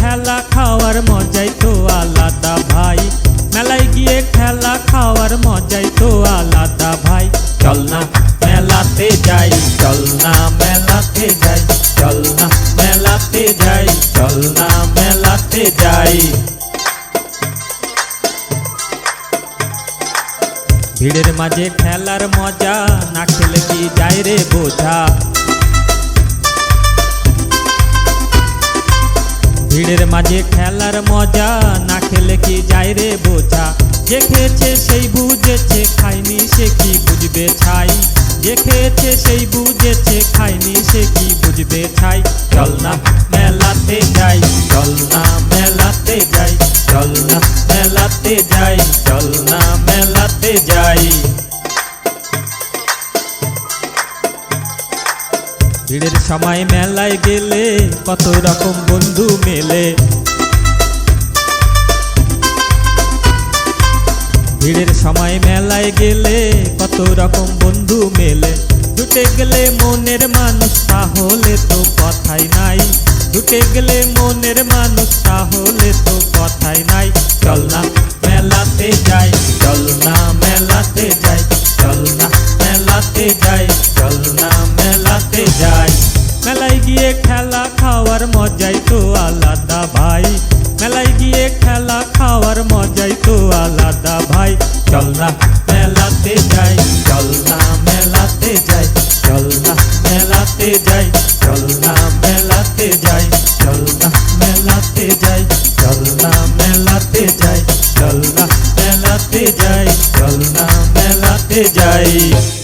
খেলা খাওয়ার মজা তো আলাদা ভাই মেলাই গিয়ে খেলা খাওয়ার মজা তো আলাদা ভাই চল না মেলাতে যাই চল না মেলাতে যাই চল না মেলাতে যাই চল না মেলাতে যাই ভিডিওর মাঝে খেলার মজা নাচলে কি যায় রে বোঝা ভিড়ের মাঝে খেলার মজা না খেলে কি যাই রে বোঝা যে খেয়েছে সেই বুঝেছে খাইনি সে কি বুঝবে ছাই যে খেয়েছে সেই বুঝেছে খাইনি সে কি বুঝবে ছাই চল না মেলাতে যাই চল না মেলাতে যাই চল না মেলাতে যাই চল না ভিড়ের সময় মেলায় গেলে কত রকম বন্ধু মেলে ভিড়ের সময় মেলায় গেলে কত রকম বন্ধু মেলে ঢুকে গেলে মনের মানুষ তাহলে তো কথাই নাই ঢুকে গেলে মনের মানুষ তাহলে তো কথাই নাই চল না মেলাতে যাই চল না মেলাতে যাই চল না মেলাতে যাই চল না बेड़ाते जाए मेलाई गए खेला खावर मजाई तो आलदा भाई मेलाई गए खेला खावर मजाई तो आलदा भाई चलना मेला ते जाए चलना मेला ते जाए चलना मेलाते जाए चलना मेलाते जाए चलना मेलाते जाए चलना मेलाते जाए चलना मेलाते जाए चलना मेलाते जाए